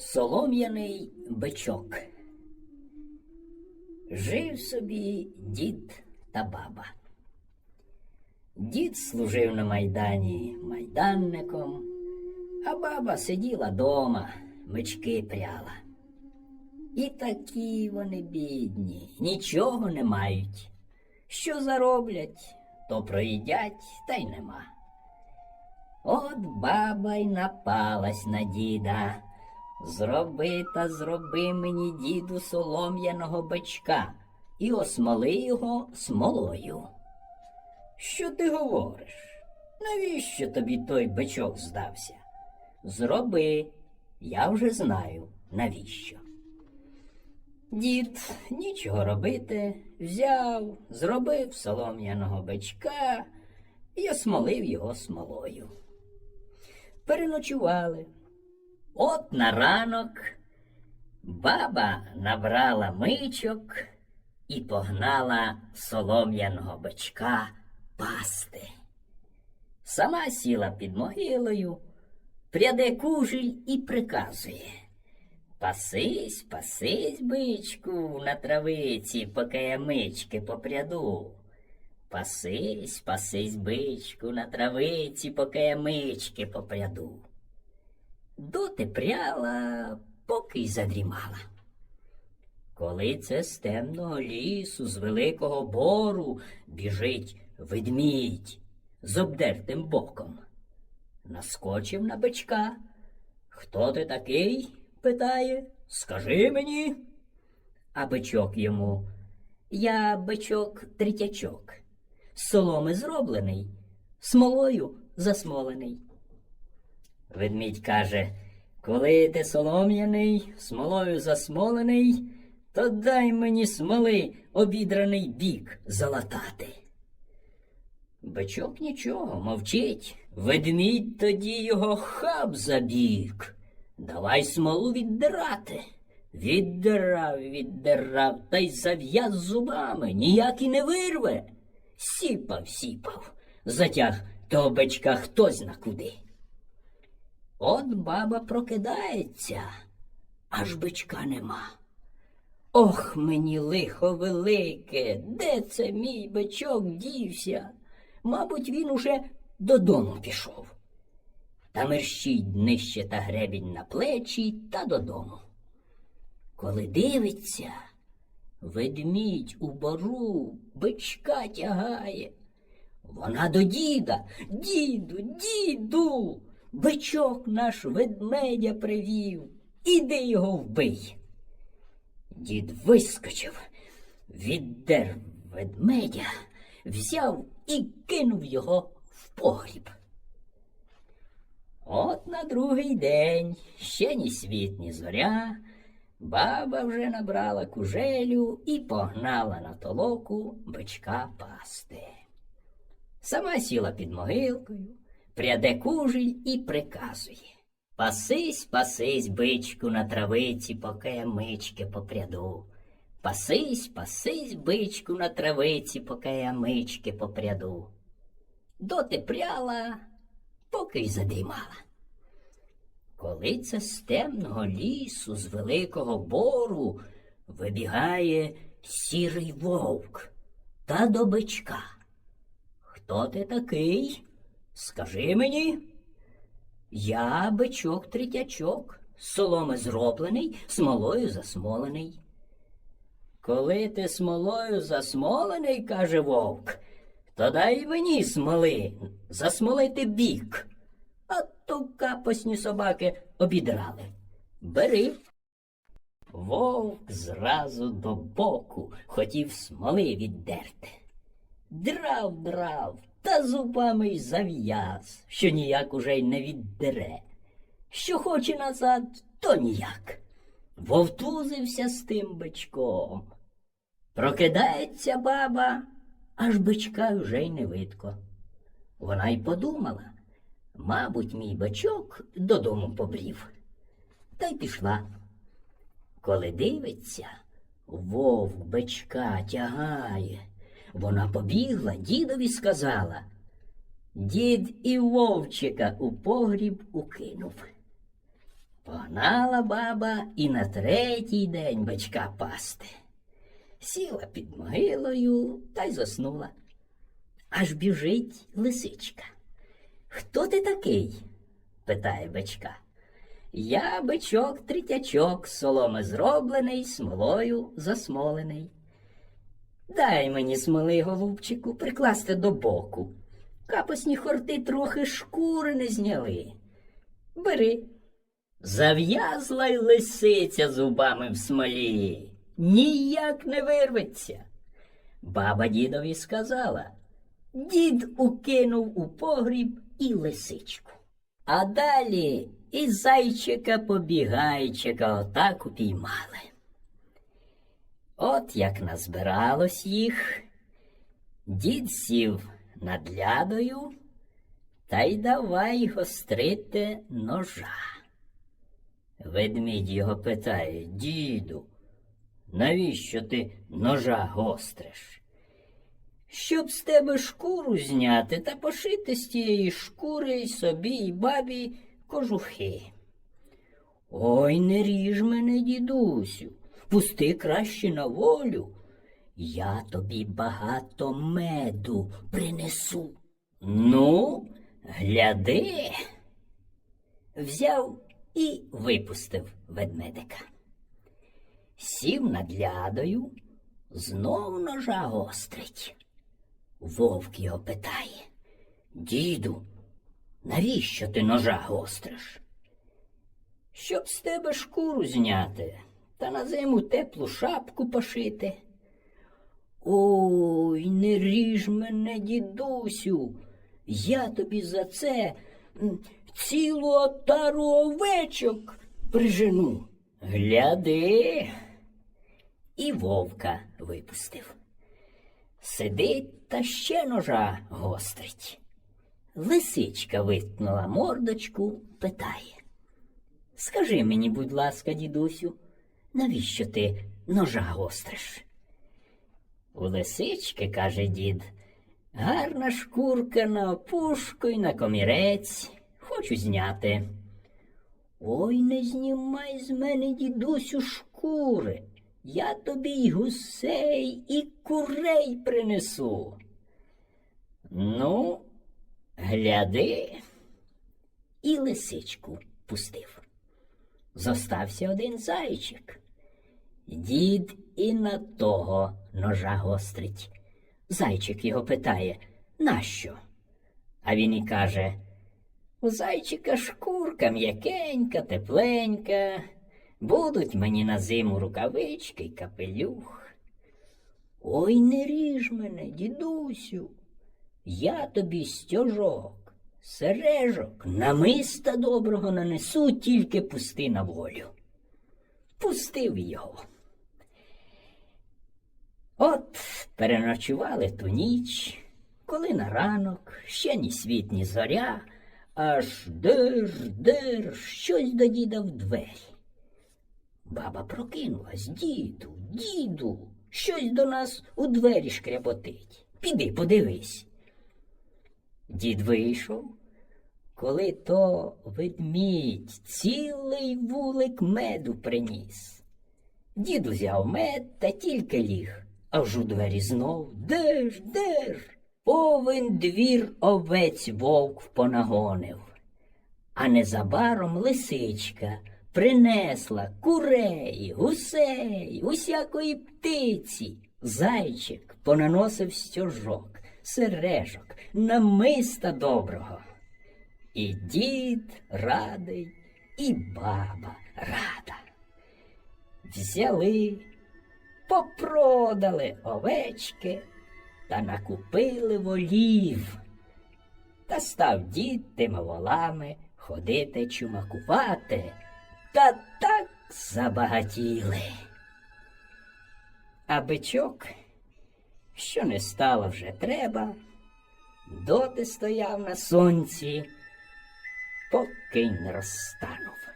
Солом'яний бичок. Жив собі дід та баба. Дід служив на майдані майданником, а баба сиділа дома, мечки пряла. І такі вони бідні, нічого не мають. Що зароблять, то проїдять, та й нема. От баба й напалась на діда. Зроби та зроби мені, діду, солом'яного бичка і осмоли його смолою. Що ти говориш? Навіщо тобі той бичок здався? Зроби, я вже знаю, навіщо. Дід нічого робити, взяв, зробив солом'яного бичка і осмолив його смолою. Переночували. От на ранок баба набрала мичок і погнала солом'яного бичка пасти. Сама сіла під могилою, пряде кужель і приказує. Пасись, пасись, бичку, на травиці, поки я мички попряду. Пасись, пасись, бичку, на травиці, поки я мички попряду. Доти пряла, поки й задрімала. Коли це з темного лісу, з великого бору біжить ведмідь з обдертим боком. Наскочив на бичка. Хто ти такий? питає. Скажи мені. А бичок йому. Я бичок третячок. З соломи зроблений, смолою засмолений. Ведмідь каже, коли ти солом'яний, смолою засмолений, то дай мені смоли обідраний бік залатати. Бичок нічого, мовчить. Ведмідь тоді його хаб забік. Давай смолу віддирати. Віддирав, віддирав, та й зав'яз зубами, ніяк і не вирве. Сіпав, сіпав, затяг того бичка хтось зна куди. От баба прокидається, аж бичка нема. Ох, мені лихо велике, де це мій бичок дівся? Мабуть, він уже додому пішов. Та мерщить нижче та гребінь на плечі та додому. Коли дивиться, ведмідь у бору бичка тягає. Вона до діда, діду, діду, бичок наш ведмедя привів. Іди його вбий. Дід вискочив, віддер ведмедя, взяв і кинув його в погріб. От на другий день ще ні світ, ні зоря. Баба вже набрала кужелю і погнала на толоку бичка пасти. Сама сіла під могилкою, пряде кужель і приказує. Пасись, пасись, бичку, на травиці, поки я мички попряду. Пасись, пасись, бичку, на травиці, поки я мички попряду. Доти пряла, поки й задрімала. Коли це з темного лісу, з великого бору вибігає сірий вовк та до бичка. Хто ти такий? Скажи мені. Я бичок третячок, соломи зроблений, смолою засмолений. Коли ти смолою засмолений, каже вовк, то дай мені смоли, засмолити бік. А то капосні собаки обідрали. Бери. Вовк зразу до боку хотів смоли віддерти. Драв, драв, та зубами й зав'яз, що ніяк уже й не віддере. Що хоче назад, то ніяк. Вовтузився з тим бичком. Прокидається баба, аж бичка вже й не видко. Вона й подумала, мабуть, мій бичок додому побрів. Та й пішла. Коли дивиться, вовк бичка тягає. Вона побігла, дідові сказала. Дід і вовчика у погріб укинув. Погнала баба і на третій день бичка пасти. Сіла під могилою та й заснула. Аж біжить лисичка. Хто ти такий? питає бичка. Я бичок третячок, соломи зроблений, смолою засмолений. Дай мені смоли, голубчику, прикласти до боку. Капосні хорти трохи шкури не зняли. Бери. Зав'язла й лисиця зубами в смолі. Ніяк не вирветься. Баба дідові сказала. Дід укинув у погріб і лисичку. А далі і зайчика побігайчика отак упіймали. От як назбиралось їх, дід сів над лядою та й давай гострити ножа. Ведмідь його питає, діду, навіщо ти ножа гостриш? Щоб з тебе шкуру зняти та пошити з тієї шкури й собі й бабі кожухи. Ой, не ріж мене, дідусю, пусти краще на волю. Я тобі багато меду принесу. Ну, гляди. Взяв і випустив ведмедика. Сів над лядою, знов ножа гострить. Вовк його питає. Діду, навіщо ти ножа гостриш? Щоб з тебе шкуру зняти та на зиму теплу шапку пошити. Ой, не ріж мене, дідусю, я тобі за це цілу отару овечок прижену. Гляди. І вовка випустив. Сидить та ще ножа гострить. Лисичка витнула мордочку, питає. Скажи мені, будь ласка, дідусю, навіщо ти ножа гостриш? У лисички, каже дід, гарна шкурка на опушку й на комірець. Хочу зняти. Ой, не знімай з мене, дідусю, шкури. Я тобі й гусей, і курей принесу. Ну, гляди, і лисичку пустив. Зостався один зайчик. Дід і на того ножа гострить. Зайчик його питає, нащо? А він і каже, у зайчика шкурка м'якенька, тепленька. Будуть мені на зиму рукавички й капелюх. Ой, не ріж мене, дідусю, я тобі стяжок, сережок, намиста доброго нанесу, тільки пусти на волю. Пустив його. От переночували ту ніч, коли на ранок ще ні світ, ні зоря, аж дир, дир, щось до діда в двері. Баба прокинулась, діду, діду, щось до нас у двері шкряботить. Піди, подивись. Дід вийшов, коли то ведмідь цілий вулик меду приніс. Дід узяв мед та тільки ліг, аж у двері знов деш, деш. Повен двір овець вовк понагонив. А незабаром лисичка принесла курей, гусей, усякої птиці. Зайчик понаносив стяжок, сережок, намиста доброго. І дід радий, і баба рада. Взяли, попродали овечки та накупили волів. Та став дід тими волами ходити чумакувати, та так забагатіли. А бичок, що не стало вже треба, доти стояв на сонці, поки не розтанув.